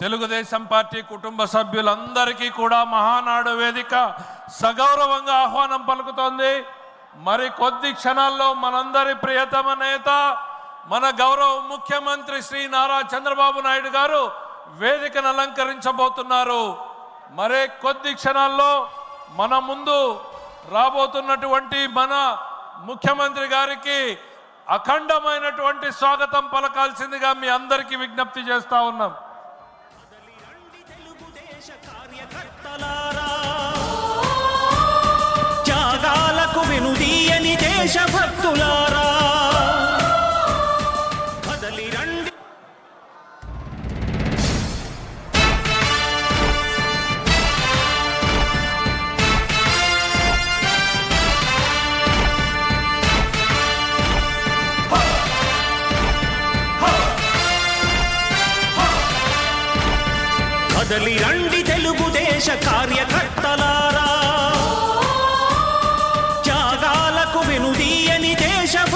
Telugu Desam party కుటుంబ సభ్యులందరికీ కూడా మహానాడు వేదిక సగౌరవంగా ఆహ్వానం పలుకుతోంది. మరి కొద్ది క్షణాల్లో మనందరి ప్రియతమ నేత మన గౌరవ ముఖ్యమంత్రి శ్రీ నారా చంద్రబాబు నాయుడు గారు వేదికను అలంకరించబోతున్నారు. మరే కొద్ది క్షణాల్లో మన ముందు రాబోతున్నటువంటి మన ముఖ్యమంత్రి గారికి అఖండమైనటువంటి స్వాగతం పలకాల్సిందిగా మీ అందరికీ విజ్ఞప్తి చేస్తా ఉన్నాం. దేశభక్తులారా. కదలి రండి. కదలి రండి తెలుగుదేశ కార్యకర్తలారా.